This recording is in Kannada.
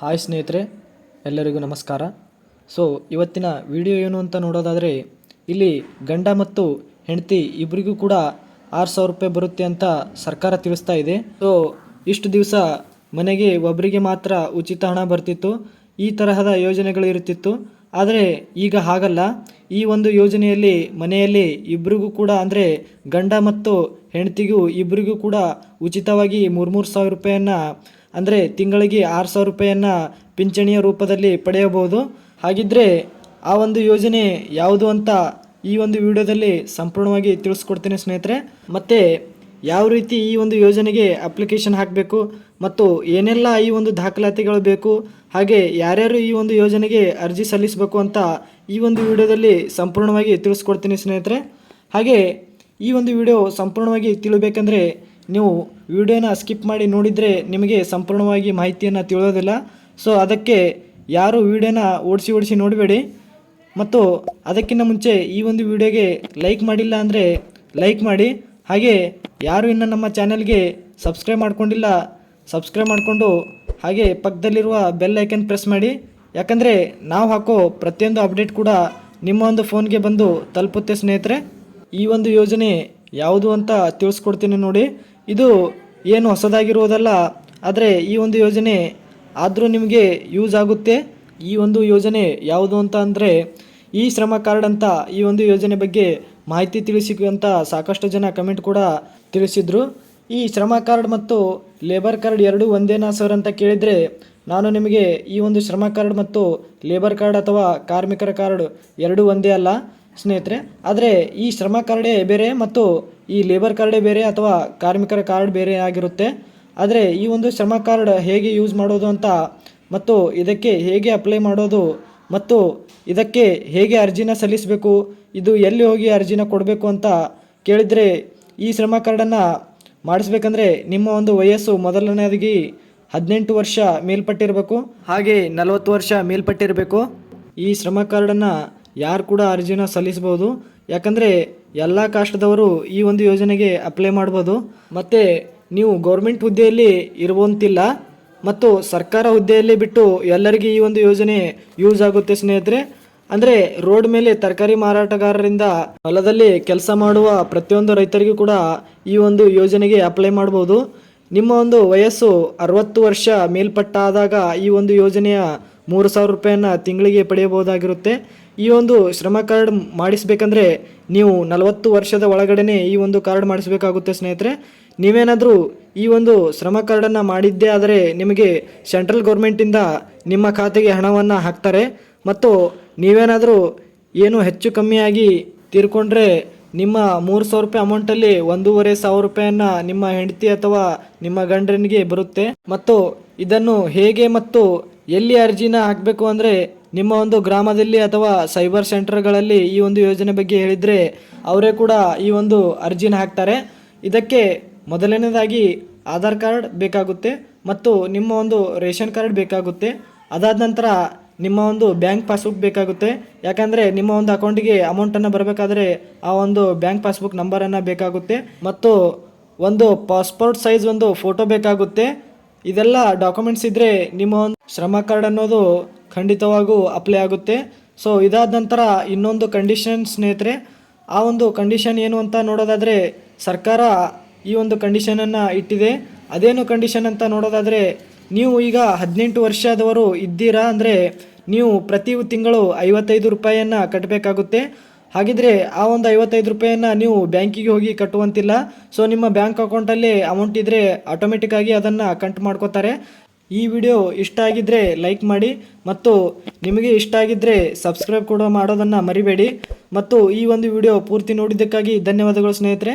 ಹಾಯ್ ಸ್ನೇಹಿತರೆ, ಎಲ್ಲರಿಗೂ ನಮಸ್ಕಾರ. ಸೊ ಇವತ್ತಿನ ವಿಡಿಯೋ ಏನು ಅಂತ ನೋಡೋದಾದರೆ, ಇಲ್ಲಿ ಗಂಡ ಮತ್ತು ಹೆಂಡತಿ ಇಬ್ಬರಿಗೂ ಕೂಡ ಆರು ಸಾವಿರ ರೂಪಾಯಿ ಬರುತ್ತೆ ಅಂತ ಸರ್ಕಾರ ತಿಳಿಸ್ತಾ ಇದೆ. ಸೊ ಇಷ್ಟು ದಿವಸ ಮನೆಗೆ ಒಬ್ಬರಿಗೆ ಮಾತ್ರ ಉಚಿತ ಹಣ ಬರ್ತಿತ್ತು, ಈ ತರಹದ ಯೋಜನೆಗಳು ಇರುತ್ತಿತ್ತು. ಆದರೆ ಈಗ ಹಾಗಲ್ಲ. ಈ ಒಂದು ಯೋಜನೆಯಲ್ಲಿ ಮನೆಯಲ್ಲಿ ಇಬ್ಬರಿಗೂ ಕೂಡ, ಅಂದರೆ ಗಂಡ ಮತ್ತು ಹೆಂಡತಿಗೂ ಇಬ್ಬರಿಗೂ ಕೂಡ ಉಚಿತವಾಗಿ ಮೂರು ಮೂರು ಸಾವಿರ ರೂಪಾಯಿಯನ್ನು ಅಂದರೆ ತಿಂಗಳಿಗೆ ಆರು ಸಾವಿರ ರೂಪಾಯಿಯನ್ನು ಪಿಂಚಣಿಯ ರೂಪದಲ್ಲಿ ಪಡೆಯಬಹುದು. ಹಾಗಿದ್ದರೆ ಆ ಒಂದು ಯೋಜನೆ ಯಾವುದು ಅಂತ ಈ ಒಂದು ವಿಡಿಯೋದಲ್ಲಿ ಸಂಪೂರ್ಣವಾಗಿ ತಿಳಿಸ್ಕೊಡ್ತೀನಿ ಸ್ನೇಹಿತರೆ. ಮತ್ತು ಯಾವ ರೀತಿ ಈ ಒಂದು ಯೋಜನೆಗೆ ಅಪ್ಲಿಕೇಶನ್ ಹಾಕಬೇಕು ಮತ್ತು ಏನೆಲ್ಲ ಈ ಒಂದು ದಾಖಲಾತಿಗಳು ಬೇಕು, ಹಾಗೆ ಯಾರ್ಯಾರು ಈ ಒಂದು ಯೋಜನೆಗೆ ಅರ್ಜಿ ಸಲ್ಲಿಸಬೇಕು ಅಂತ ಈ ಒಂದು ವಿಡಿಯೋದಲ್ಲಿ ಸಂಪೂರ್ಣವಾಗಿ ತಿಳಿಸ್ಕೊಡ್ತೀನಿ ಸ್ನೇಹಿತರೆ. ಹಾಗೆ ಈ ಒಂದು ವಿಡಿಯೋ ಸಂಪೂರ್ಣವಾಗಿ ತಿಳಿಬೇಕಂದ್ರೆ ನೀವು ವಿಡಿಯೋನ ಸ್ಕಿಪ್ ಮಾಡಿ ನೋಡಿದರೆ ನಿಮಗೆ ಸಂಪೂರ್ಣವಾಗಿ ಮಾಹಿತಿಯನ್ನು ತಿಳಿಯೋದಿಲ್ಲ. ಸೊ ಅದಕ್ಕೆ ಯಾರು ವಿಡಿಯೋನ ಓಡಿಸಿ ಓಡಿಸಿ ನೋಡಬೇಡಿ. ಮತ್ತು ಅದಕ್ಕಿಂತ ಮುಂಚೆ ಈ ಒಂದು ವಿಡಿಯೋಗೆ ಲೈಕ್ ಮಾಡಿಲ್ಲ ಅಂದರೆ ಲೈಕ್ ಮಾಡಿ. ಹಾಗೆ ಯಾರು ಇನ್ನು ನಮ್ಮ ಚಾನೆಲ್ಗೆ ಸಬ್ಸ್ಕ್ರೈಬ್ ಮಾಡ್ಕೊಂಡಿಲ್ಲ, ಸಬ್ಸ್ಕ್ರೈಬ್ ಮಾಡಿಕೊಂಡು ಹಾಗೆ ಪಕ್ಕದಲ್ಲಿರುವ ಬೆಲ್ ಐಕನ್ ಪ್ರೆಸ್ ಮಾಡಿ. ಯಾಕಂದರೆ ನಾವು ಹಾಕೋ ಪ್ರತಿಯೊಂದು ಅಪ್ಡೇಟ್ ಕೂಡ ನಿಮ್ಮ ಒಂದು ಫೋನ್ಗೆ ಬಂದು ತಲುಪುತ್ತೆ ಸ್ನೇಹಿತರೆ. ಈ ಒಂದು ಯೋಜನೆ ಯಾವುದು ಅಂತ ತಿಳಿಸ್ಕೊಡ್ತೀನಿ ನೋಡಿ. ಇದು ಏನು ಹೊಸದಾಗಿರುವುದಲ್ಲ, ಆದರೆ ಈ ಒಂದು ಯೋಜನೆ ಆದರೂ ನಿಮಗೆ ಯೂಸ್ ಆಗುತ್ತೆ. ಈ ಒಂದು ಯೋಜನೆ ಯಾವುದು ಅಂತ ಅಂದರೆ, ಈ ಶ್ರಮ ಕಾರ್ಡ್ ಅಂತ ಈ ಒಂದು ಯೋಜನೆ ಬಗ್ಗೆ ಮಾಹಿತಿ ತಿಳಿಸಿ ಅಂತ ಸಾಕಷ್ಟು ಜನ ಕಮೆಂಟ್ ಕೂಡ ತಿಳಿಸಿದರು. ಈ ಶ್ರಮ ಕಾರ್ಡ್ ಮತ್ತು ಲೇಬರ್ ಕಾರ್ಡ್ ಎರಡೂ ಒಂದೇನಾ ಸರ್ ಅಂತ ಕೇಳಿದರೆ, ನಾನು ನಿಮಗೆ ಈ ಒಂದು ಶ್ರಮ ಕಾರ್ಡ್ ಮತ್ತು ಲೇಬರ್ ಕಾರ್ಡ್ ಅಥವಾ ಕಾರ್ಮಿಕರ ಕಾರ್ಡ್ ಎರಡೂ ಒಂದೇ ಅಲ್ಲ. ಸ್ನೇಹಿತರೆ, ಆದರೆ ಈ ಶ್ರಮ ಕಾರ್ಡೇ ಬೇರೆ ಮತ್ತು ಈ ಲೇಬರ್ ಕಾರ್ಡೇ ಬೇರೆ ಅಥವಾ ಕಾರ್ಮಿಕರ ಕಾರ್ಡ್ ಬೇರೆ ಆಗಿರುತ್ತೆ. ಆದರೆ ಈ ಒಂದು ಶ್ರಮ ಕಾರ್ಡ್ ಹೇಗೆ ಯೂಸ್ ಮಾಡೋದು ಅಂತ ಮತ್ತು ಇದಕ್ಕೆ ಹೇಗೆ ಅಪ್ಲೈ ಮಾಡೋದು ಮತ್ತು ಇದಕ್ಕೆ ಹೇಗೆ ಅರ್ಜಿನ ಸಲ್ಲಿಸಬೇಕು, ಇದು ಎಲ್ಲಿ ಹೋಗಿ ಅರ್ಜಿನ ಕೊಡಬೇಕು ಅಂತ ಕೇಳಿದರೆ ಈ ಶ್ರಮ ಕಾರ್ಡನ್ನು ಮಾಡಿಸ್ಬೇಕಂದ್ರೆ ನಿಮ್ಮ ಒಂದು ವಯಸ್ಸು ಮೊದಲನೇದಾಗಿ ಹದಿನೆಂಟು ವರ್ಷ ಮೇಲ್ಪಟ್ಟಿರಬೇಕು, ಹಾಗೆ ನಲವತ್ತು ವರ್ಷ ಮೇಲ್ಪಟ್ಟಿರಬೇಕು. ಈ ಶ್ರಮ ಕಾರ್ಡನ್ನು ಯಾರು ಕೂಡ ಅರ್ಜಿನ ಸಲ್ಲಿಸ್ಬೋದು. ಯಾಕಂದರೆ ಎಲ್ಲ ಕಾಸ್ಟ್ದವರು ಈ ಒಂದು ಯೋಜನೆಗೆ ಅಪ್ಲೈ ಮಾಡ್ಬೋದು. ಮತ್ತು ನೀವು ಗೌರ್ಮೆಂಟ್ ಹುದ್ದೆಯಲ್ಲಿ ಇರುವಂತಿಲ್ಲ. ಮತ್ತು ಸರ್ಕಾರ ಹುದ್ದೆಯಲ್ಲಿ ಬಿಟ್ಟು ಎಲ್ಲರಿಗೂ ಈ ಒಂದು ಯೋಜನೆ ಯೂಸ್ ಆಗುತ್ತೆ ಸ್ನೇಹಿತರೆ. ಅಂದರೆ ರೋಡ್ ಮೇಲೆ ತರಕಾರಿ ಮಾರಾಟಗಾರರಿಂದ ಹೊಲದಲ್ಲಿ ಕೆಲಸ ಮಾಡುವ ಪ್ರತಿಯೊಂದು ರೈತರಿಗೂ ಕೂಡ ಈ ಒಂದು ಯೋಜನೆಗೆ ಅಪ್ಲೈ ಮಾಡ್ಬೋದು. ನಿಮ್ಮ ಒಂದು ವಯಸ್ಸು ಅರವತ್ತು ವರ್ಷ ಮೇಲ್ಪಟ್ಟಾದಾಗ ಈ ಒಂದು ಯೋಜನೆಯ ಮೂರು ಸಾವಿರ ರೂಪಾಯಿಯನ್ನು ತಿಂಗಳಿಗೆ ಪಡೆಯಬಹುದಾಗಿರುತ್ತೆ. ಈ ಒಂದು ಶ್ರಮ ಕಾರ್ಡ್ ಮಾಡಿಸ್ಬೇಕಂದ್ರೆ ನೀವು ನಲವತ್ತು ವರ್ಷದ ಒಳಗಡೆನೆ ಈ ಒಂದು ಕಾರ್ಡ್ ಮಾಡಿಸಬೇಕಾಗುತ್ತೆ ಸ್ನೇಹಿತರೆ. ನೀವೇನಾದರೂ ಈ ಒಂದು ಶ್ರಮ ಕಾರ್ಡನ್ನು ಮಾಡಿದ್ದೇ ಆದರೆ ನಿಮಗೆ ಸೆಂಟ್ರಲ್ ಗೌರ್ಮೆಂಟಿಂದ ನಿಮ್ಮ ಖಾತೆಗೆ ಹಣವನ್ನು ಹಾಕ್ತಾರೆ. ಮತ್ತು ನೀವೇನಾದರೂ ಏನು ಹೆಚ್ಚು ಕಮ್ಮಿಯಾಗಿ ತೀರ್ಕೊಂಡ್ರೆ ನಿಮ್ಮ ಮೂರು ಸಾವಿರ ರೂಪಾಯಿ ಅಮೌಂಟಲ್ಲಿ ಒಂದೂವರೆ ಸಾವಿರ ರೂಪಾಯಿಯನ್ನು ನಿಮ್ಮ ಹೆಂಡತಿ ಅಥವಾ ನಿಮ್ಮ ಗಂಡನಿಗೆ ಬರುತ್ತೆ. ಮತ್ತು ಇದನ್ನು ಹೇಗೆ ಮತ್ತು ಎಲ್ಲಿ ಅರ್ಜಿನ ಹಾಕಬೇಕು ಅಂದರೆ ನಿಮ್ಮ ಒಂದು ಗ್ರಾಮದಲ್ಲಿ ಅಥವಾ ಸೈಬರ್ ಸೆಂಟರ್ಗಳಲ್ಲಿ ಈ ಒಂದು ಯೋಜನೆ ಬಗ್ಗೆ ಹೇಳಿದರೆ ಅವರೇ ಕೂಡ ಈ ಒಂದು ಅರ್ಜಿನ ಹಾಕ್ತಾರೆ. ಇದಕ್ಕೆ ಮೊದಲನೇದಾಗಿ ಆಧಾರ್ ಕಾರ್ಡ್ ಬೇಕಾಗುತ್ತೆ ಮತ್ತು ನಿಮ್ಮ ಒಂದು ರೇಷನ್ ಕಾರ್ಡ್ ಬೇಕಾಗುತ್ತೆ. ಅದಾದ ನಂತರ ನಿಮ್ಮ ಒಂದು ಬ್ಯಾಂಕ್ ಪಾಸ್ಬುಕ್ ಬೇಕಾಗುತ್ತೆ. ಯಾಕಂದರೆ ನಿಮ್ಮ ಒಂದು ಅಕೌಂಟಿಗೆ ಅಮೌಂಟನ್ನು ಬರಬೇಕಾದ್ರೆ ಆ ಒಂದು ಬ್ಯಾಂಕ್ ಪಾಸ್ಬುಕ್ ನಂಬರನ್ನು ಬೇಕಾಗುತ್ತೆ. ಮತ್ತು ಒಂದು ಪಾಸ್ಪೋರ್ಟ್ ಸೈಜ್ ಒಂದು ಫೋಟೋ ಬೇಕಾಗುತ್ತೆ. ಇದೆಲ್ಲ ಡಾಕ್ಯುಮೆಂಟ್ಸ್ ಇದ್ದರೆ ನಿಮ್ಮ ಒಂದು ಶ್ರಮ ಕಾರ್ಡ್ ಅನ್ನೋದು ಖಂಡಿತವಾಗೂ ಅಪ್ಲೈ ಆಗುತ್ತೆ. ಸೊ ಇದಾದ ನಂತರ ಇನ್ನೊಂದು ಕಂಡೀಷನ್ ಸ್ನೇಹಿತರೆ, ಆ ಒಂದು ಕಂಡೀಷನ್ ಏನು ಅಂತ ನೋಡೋದಾದರೆ ಸರ್ಕಾರ ಈ ಒಂದು ಕಂಡೀಷನನ್ನು ಇಟ್ಟಿದೆ. ಅದೇನು ಕಂಡೀಷನ್ ಅಂತ ನೋಡೋದಾದರೆ ನೀವು ಈಗ ಹದಿನೆಂಟು ವರ್ಷದವರು ಇದ್ದೀರಾ ಅಂದರೆ ನೀವು ಪ್ರತಿ ತಿಂಗಳು ಐವತ್ತೈದು ರೂಪಾಯಿಯನ್ನು ಕಟ್ಟಬೇಕಾಗುತ್ತೆ ಹಾಗಿದ್ರೆ ಆ ಒಂದು ಐವತ್ತೈದು ರೂಪಾಯಿಯನ್ನು ನೀವು ಬ್ಯಾಂಕಿಗೆ ಹೋಗಿ ಕಟ್ಟುವಂತಿಲ್ಲ. ಸೊ ನಿಮ್ಮ ಬ್ಯಾಂಕ್ ಅಕೌಂಟಲ್ಲಿ ಅಮೌಂಟ್ ಇದ್ದರೆ ಆಟೋಮೆಟಿಕ್ಕಾಗಿ ಅದನ್ನು ಕಂಟ್ ಮಾಡ್ಕೋತಾರೆ. ಈ ವಿಡಿಯೋ ಇಷ್ಟ ಆಗಿದ್ದರೆ ಲೈಕ್ ಮಾಡಿ ಮತ್ತು ನಿಮಗೆ ಇಷ್ಟ ಆಗಿದ್ದರೆ ಸಬ್ಸ್ಕ್ರೈಬ್ ಕೂಡ ಮಾಡೋದನ್ನು ಮರಿಬೇಡಿ. ಮತ್ತು ಈ ಒಂದು ವಿಡಿಯೋ ಪೂರ್ತಿ ನೋಡಿದ್ದಕ್ಕಾಗಿ ಧನ್ಯವಾದಗಳು ಸ್ನೇಹಿತರೆ.